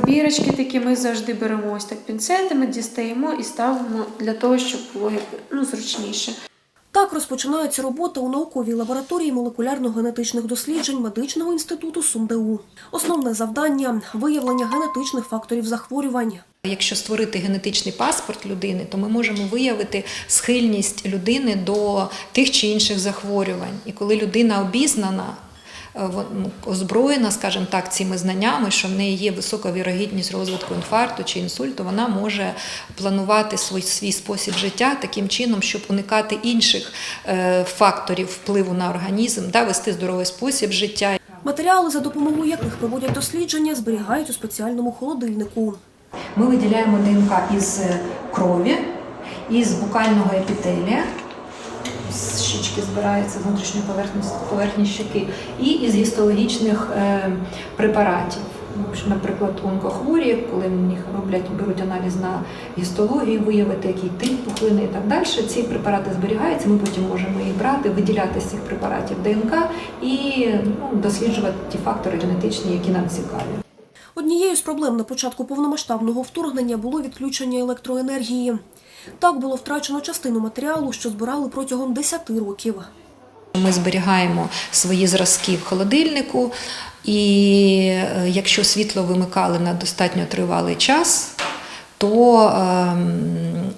пробірочки такі ми завжди беремо ось так пінцетами, дістаємо і ставимо для того, щоб було ну, зручніше. Так розпочинається робота у науковій лабораторії молекулярно-генетичних досліджень медичного інституту СумДУ. Основне завдання виявлення генетичних факторів захворювань. Якщо створити генетичний паспорт людини, то ми можемо виявити схильність людини до тих чи інших захворювань. І коли людина обізнана, озброєна, скажімо так, цими знаннями, що в неї є висока вірогідність розвитку інфаркту чи інсульту, вона може планувати свій, свій спосіб життя таким чином, щоб уникати інших е, факторів впливу на організм, да, вести здоровий спосіб життя. Матеріали, за допомогою яких проводять дослідження, зберігають у спеціальному холодильнику. Ми виділяємо ДНК із е, крові, із букального епітелія. Щічки збирається з внутрішньої поверхні, поверхні щеки, і із гістологічних е, препаратів. Ну, Наприклад, онкохворі, коли них роблять, беруть аналіз на гістологію, виявити який тип пухлини і так далі. Ці препарати зберігаються. Ми потім можемо їх брати, виділяти з цих препаратів ДНК і ну, досліджувати ті фактори генетичні, які нам цікаві. Однією з проблем на початку повномасштабного вторгнення було відключення електроенергії. Так було втрачено частину матеріалу, що збирали протягом 10 років. Ми зберігаємо свої зразки в холодильнику, і е, якщо світло вимикали на достатньо тривалий час, то ем,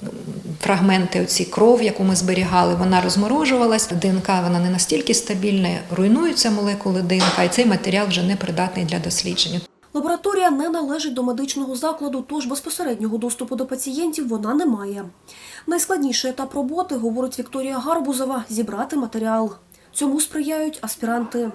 фрагменти оці кров, яку ми зберігали, вона розморожувалась. ДНК вона не настільки стабільна, руйнуються молекули ДНК, і цей матеріал вже не придатний для дослідження. Лабораторія не належить до медичного закладу, тож безпосереднього доступу до пацієнтів вона не має. Найскладніший етап роботи, говорить Вікторія Гарбузова, зібрати матеріал. Цьому сприяють аспіранти.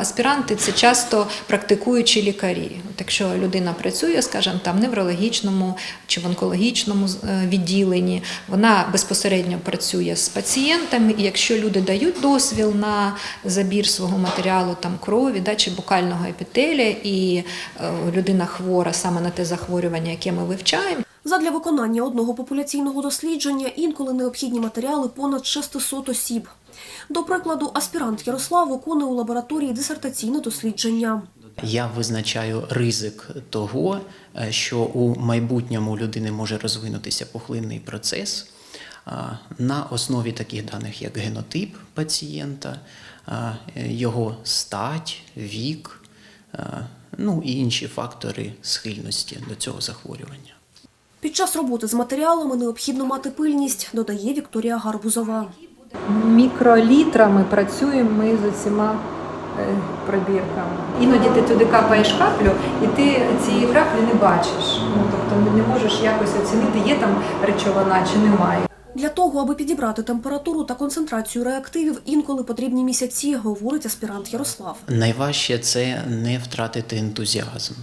Аспіранти це часто практикуючі лікарі. От якщо людина працює, скажімо, там неврологічному чи в онкологічному е, відділенні, вона безпосередньо працює з пацієнтами. І якщо люди дають дозвіл на забір свого матеріалу там крові да, чи букального епітелія, і е, людина хвора саме на те захворювання, яке ми вивчаємо. Задля виконання одного популяційного дослідження інколи необхідні матеріали понад 600 осіб. До прикладу, аспірант Ярослав виконує у лабораторії дисертаційне дослідження. Я визначаю ризик того, е, що у майбутньому у людини може розвинутися пухлинний процес на основі таких даних, як генотип пацієнта, е, його стать, вік, ну і інші фактори схильності до цього захворювання. Під час роботи з матеріалами необхідно мати пильність, додає Вікторія Гарбузова. Мікролітрами працюємо ми з усіма е, пробірками. Іноді ти туди капаєш каплю, і ти цієї краплі не бачиш. Ну тобто не можеш якось оцінити, є там речовина чи немає. Для того, аби підібрати температуру та концентрацію реактивів, інколи потрібні місяці, говорить аспірант Ярослав. Найважче це не втратити ентузіазм.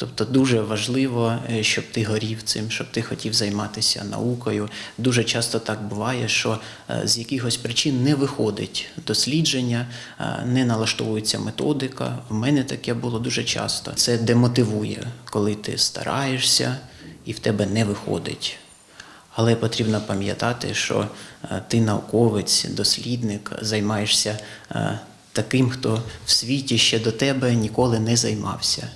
Тобто дуже важливо, е, щоб ти горів цим, щоб ти хотів займатися наукою. Дуже часто так буває, що е, з якихось причин не виходить дослідження, е, не налаштовується методика. В мене таке було дуже часто. Це демотивує, коли ти стараєшся і в тебе не виходить. Але потрібно пам'ятати, що ти науковець, дослідник, займаєшся таким, хто в світі ще до тебе ніколи не займався.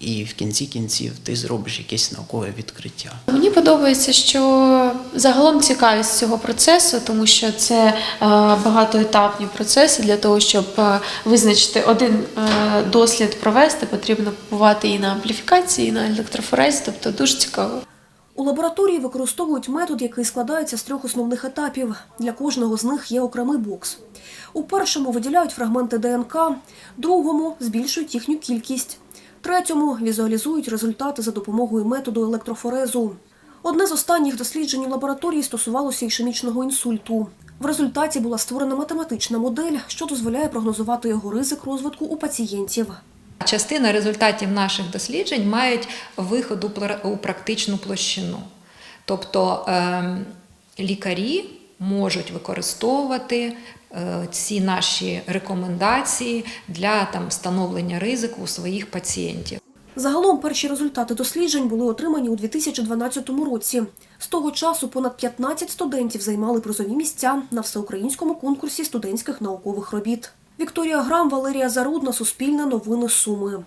І в кінці кінців ти зробиш якесь наукове відкриття. Мені подобається, що загалом цікавість цього процесу, тому що це е, багатоетапні процеси. Для того, щоб е, визначити один е, дослід провести, потрібно побувати і на ампліфікації, і на електрофорезі, тобто дуже цікаво. У лабораторії використовують метод, який складається з трьох основних етапів. Для кожного з них є окремий бокс. У першому виділяють фрагменти ДНК, другому збільшують їхню кількість, третьому візуалізують результати за допомогою методу електрофорезу. Одне з останніх досліджень у лабораторії стосувалося ішемічного інсульту. В результаті була створена математична модель, що дозволяє прогнозувати його ризик розвитку у пацієнтів. Частина результатів наших досліджень мають виход у практичну площину. Тобто ем, лікарі можуть використовувати е, ці наші рекомендації для там, встановлення ризику у своїх пацієнтів. Загалом перші результати досліджень були отримані у 2012 році. З того часу понад 15 студентів займали призові місця на всеукраїнському конкурсі студентських наукових робіт. Вікторія Грам, Валерія Зарудна, Суспільне новини Суми.